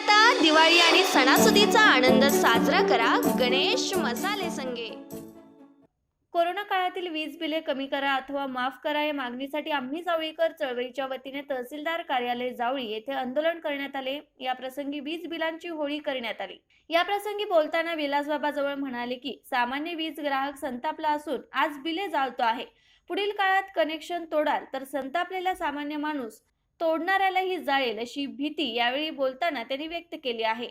आता दिवाळी आणि सणासुदीचा आनंद साजरा करा गणेश मसाले संगे. कोरोना काळातील वीज बिले कमी करा अथवा माफ करा या मागणीसाठी आम्ही जावळीकर चळवळीच्या वतीने तहसीलदार कार्यालय जावळी येथे आंदोलन करण्यात आले. या प्रसंगी वीज बिलांची होळी करण्यात आली. या प्रसंगी बोलताना विलासबाबा जवळ म्हणाले की सामान्य वीज ग्राहक संतापला असून आज बिले जाळतो आहे. पुढील काळात कनेक्शन तोडाल तर संतापलेला सामान्य माणूस तोडणाऱ्यालाही जाळेल अशी भीती यावेळी बोलताना त्यांनी व्यक्त केली आहे.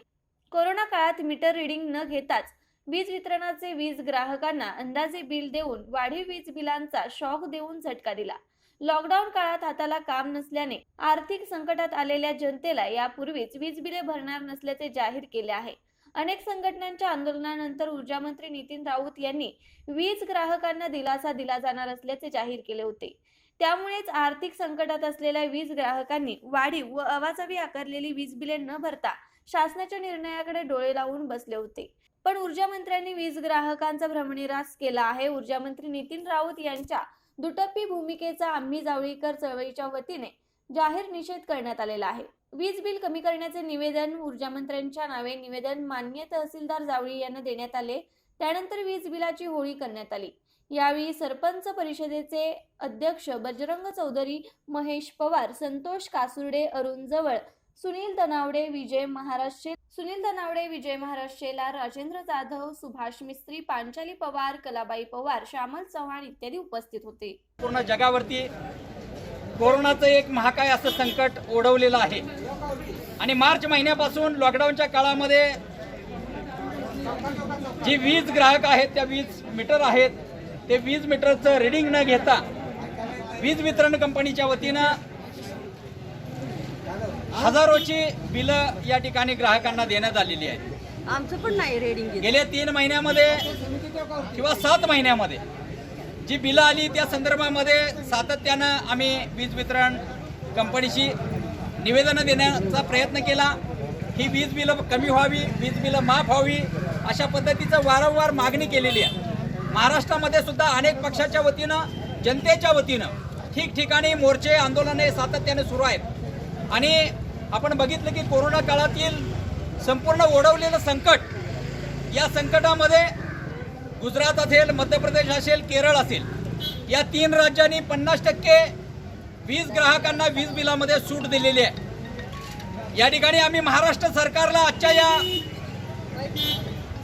कोरोना काळात मीटर रिडिंग न घेताच वीज वितरणाचे वीज ग्राहकांना अंदाजे बिल देऊन वाढीव वीज बिलांचा शॉक देऊन झटका दिला. लॉकडाऊन काळात हाताला काम नसल्याने आर्थिक संकटात आलेल्या जनतेला यापूर्वीच वीज बिले भरणार नसल्याचे जाहीर केले आहे. अनेक संघटनांच्या आंदोलनानंतर ऊर्जा मंत्री नितीन राऊत यांनी वीज ग्राहकांना दिलासा दिला जाणार असल्याचे जाहीर केले होते. त्यामुळेच आर्थिक संकटात असलेल्या वीज ग्राहकांनी वाढीव व अवाजवी आकारलेली वीज बिले न भरता शासनाच्या निर्णयाकडे डोळे लावून बसले होते. पण ऊर्जा मंत्र्यांनी वीज ग्राहकांचा भ्रमनिरास केला आहे. ऊर्जा मंत्री नितीन राऊत यांच्या दुटप्पी भूमिकेचा आम्ही जावळीकर चळवळीच्या वतीने जाहीर निषेध करण्यात आलेला आहे. वीज बिल कमी करण्याचे निवेदन ऊर्जा मंत्र्यांच्या नावे निवेदन मान्य तहसीलदार जावळी यांना देण्यात आले. त्यानंतर वीज बिलाची होळी करण्यात आली. यावेळी सरपंच परिषदेचे अध्यक्ष बजरंग चौधरी महेश पवार संतोष कासुर्डे अरुण जवळ सुनील तनावडे विजय महाराष्ट्रे सुनील तनावडे विजय महाराष्ट्रेला राजेंद्र जाधव सुभाष मिस्त्री पांचाली पवार कलाबाई पवार श्यामल चव्हाण इत्यादी उपस्थित होते. पूर्ण जगावरती कोरोनाचं एक महाकाय असं संकट ओढवलेलं आहे. आणि मार्च महिन्यापासून लॉकडाऊनच्या काळामध्ये जी वीज ग्राहक आहेत त्या वीज मीटर आहेत ते वीज मीटरचं रिडिंग न घेता वीज वितरण कंपनीच्या वतीनं हजारोची बिलं या ठिकाणी ग्राहकांना देण्यात आलेली आहेत. आमचं पण नाही रेडिंग गेल्या तीन महिन्यामध्ये किंवा सात महिन्यामध्ये जी बिलं आली त्या संदर्भामध्ये सातत्यानं आम्ही वीज वितरण कंपनीशी निवेदनं देण्याचा प्रयत्न केला. ही वीज बिलं कमी व्हावी वीज बिलं माफ व्हावी अशा पद्धतीचं वारंवार मागणी केलेली आहे. महाराष्ट्रामध्ये सुद्धा अनेक पक्षाच्या वतीनं जनतेच्या वतीनं ठिकठिकाणी मोर्चे आंदोलने सातत्याने सुरू आहेत. आणि आपण बघितलं की कोरोना काळातील संपूर्ण ओढवलेलं संकट या संकटामध्ये गुजरात असेल मध्य प्रदेश असेल केरळ असेल या तीन राज्यांनी पन्नास टक्के वीज ग्राहकांना वीज बिलामध्ये सूट दिलेली आहे. या ठिकाणी आम्ही महाराष्ट्र सरकारला आजच्या या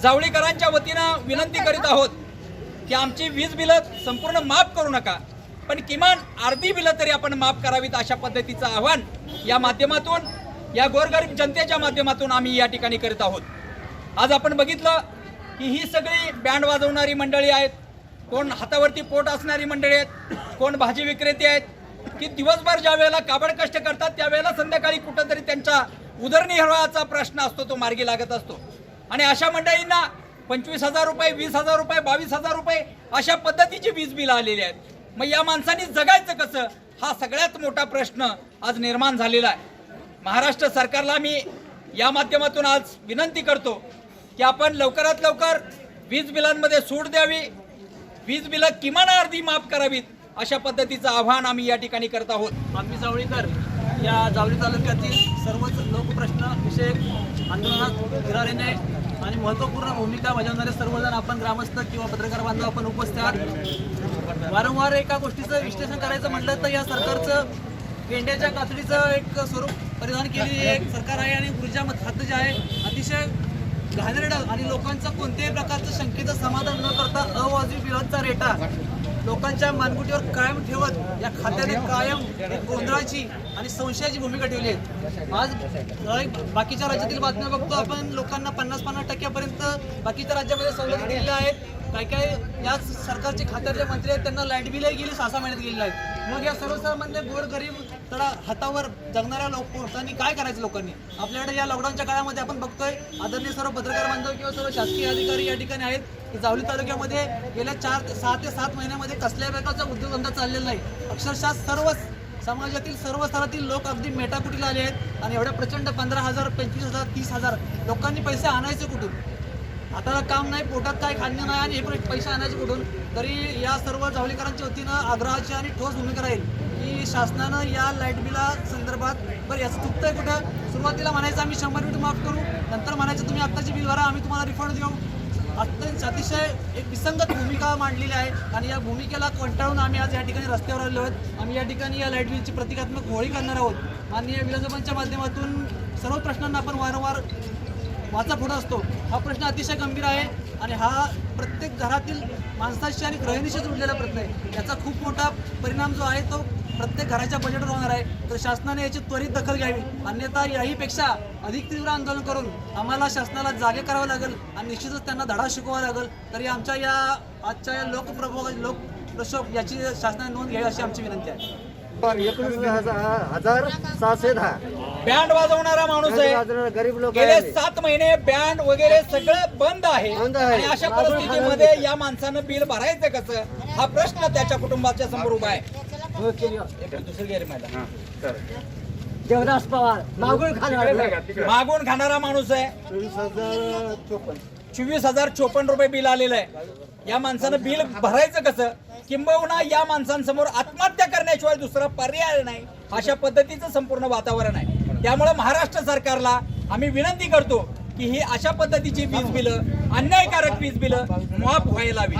जावळीकरांच्या वतीनं विनंती करीत आहोत की आमची वीज बिलं संपूर्ण माफ करू नका पण किमान अर्धी बिलं तरी आपण माफ करावीत अशा पद्धतीचं आव्हान या माध्यमातून या गोरगरीब जनतेच्या माध्यमातून आम्ही या ठिकाणी करीत आहोत. आज आपण बघितलं की ही सगळी बँड वाजवणारी मंडळी आहेत कोण हातावरती पोट असणारी मंडळी आहेत कोण भाजी विक्रेते आहेत की दिवसभर ज्या वेळेला काबड कष्ट करतात त्यावेळेला संध्याकाळी कुठंतरी त्यांचा उदरनिर्वाहाचा प्रश्न असतो तो मार्गी लागत असतो. आणि अशा मंडळींना पंचवीस हजार रुपये वीस हजार रुपये बावीस हजार रुपये अशा पद्धतीची वीज बिलं आलेली आहेत. मग या माणसांनी जगायचं कसं? हा सगळ्यात मोठा प्रश्न आज निर्माण झालेला आहे. महाराष्ट्र सरकारला मी या माध्यमातून आज विनंती करतो की आपण लवकरात लवकर वीज बिलांमध्ये सूट द्यावी वीज बिलं किमान अर्धी माफ करावीत अशा पद्धतीचं आव्हान आम्ही या ठिकाणी करत आहोत. आम्ही जावळीकर या जावळी तालुक्यातील सर्वच लोकप्रश्न विषयक आंदोलनात फिरारीने आणि महत्त्वपूर्ण भूमिका बजावणारे सर्वजण आपण ग्रामस्थ किंवा पत्रकार बांधव आपण उपस्थित आहात. वारंवार एका गोष्टीचं विश्लेषण करायचं म्हटलं तर या सरकारचं गेंड्याच्या कातडीचं एक स्वरूप परिधान केलेली एक सरकार आहे आणि ऊर्जा मत खातं जे आहे अतिशय घाणेरडं आणि लोकांचं कोणत्याही प्रकारचं शंकेचं समाधान न करता अवाजवी विरोधचा रेटा लोकांच्या मानगुटीवर कायम ठेवत या खात्याने कायम गोंधळाची आणि संशयाची भूमिका ठेवली आहे. आज बाकीच्या राज्यातील बातम्या बघतो आपण. लोकांना पन्नास पन्नास टक्क्यापर्यंत बाकीच्या राज्यामध्ये सवलती दिलेल्या आहेत काय काय या सरकारचे खात्यातले मंत्री आहेत त्यांना लाइट बिलही गेली सहा सहा महिन्यात गेलेला आहेत मग या सर्वसामान्य गोरगरीब तर हातावर जगणाऱ्या लोक लोकांनी काय करायचं लोकांनी? आपल्याकडे या लॉकडाऊनच्या काळामध्ये आपण बघतोय आदरणीय सर्व पत्रकार बांधव किंवा सर्व शासकीय अधिकारी या ठिकाणी आहेत की जावली तालुक्यामध्ये गेल्या चार ते सहा ते सात महिन्यामध्ये कसल्याही प्रकारचा उद्योगधंदा चाललेला नाही. अक्षरशः सर्वच समाजातील सर्व स्तरातील लोक अगदी मेटाकुटीला आले आहेत आणि एवढ्या प्रचंड पंधरा हजार पंचवीस हजार तीस हजार लोकांनी पैसे आणायचे कुठून? आता काम नाही पोटात काय खाणं नाही आणि हे पैसे आणायचे कुठून? तरी या सर्व जावलीकरांच्या वतीनं आग्रहाची आणि ठोस भूमिका राहील. की शासनानं या लाइट बिला संदर्भात बरं याचं चुकतंय कुठं? सुरुवातीला म्हणायचं आम्ही शंभर मीटर माफ करू. नंतर म्हणायचं तुम्ही आत्ताची बिल भरा आम्ही तुम्हाला रिफंड देऊ. अत्यंत अतिशय एक विसंगत भूमिका मांडलेली आहे आणि या भूमिकेला कंटाळून आम्ही आज या ठिकाणी रस्त्यावर आलेलो आहोत. आम्ही या ठिकाणी या लाइट बिलची प्रतिकात्मक होळी करणार आहोत. माननीय विधानसभांच्या माध्यमातून सर्व प्रश्नांना आपण वारंवार वाचा पुढं असतो. हा प्रश्न अतिशय गंभीर आहे आणि हा प्रत्येक घरातील माणसाशी आणि गृहिणीशी जुडलेला प्रश्न आहे. याचा खूप मोठा परिणाम जो आहे तो प्रत्येक घराच्या बजेटवर होणार आहे. तर शासनाने याची त्वरित दखल घ्यावी. अन्यथा याहीपेक्षा अधिक तीव्र आंदोलन करून आम्हाला शासनाला जागे करावं लागेल आणि निश्चितच त्यांना धडा शिकवावा लागेल. तरी आमच्या या आजच्या या लोकप्रभो लोक प्रक्षोभ याची शासनाने नोंद घ्यावी अशी आमची विनंती आहे. हजार सहाशे दहा. बँड वाजवणारा माणूस आहे. गरीब लोक गेले सात महिने बँड वगैरे सगळं बंद आहे. बंद आहे. आणि अशा परिस्थितीमध्ये या माणसानं बिल भरायचं कसं? हा प्रश्न त्याच्या कुटुंबाच्या समोर उभा आहे. एक दुसरी गेली मैदान. देवदास पवार मागून खाणार मागून खाणारा माणूस आहे. चोवीस हजार चोपन्न. चोवीस हजार चोपन्न रुपये बिल आलेलं आहे. या माणसानं बिल भरायचं कसं? किंबहुना या माणसांसमोर आत्महत्या करण्याशिवाय दुसरा पर्याय नाही. अशा पद्धतीचं संपूर्ण वातावरण आहे. त्यामुळे महाराष्ट्र सरकारला आम्ही विनंती करतो की ही अशा पद्धतीची वीज बिलं अन्यायकारक वीज बिलं माफ व्हायला हवी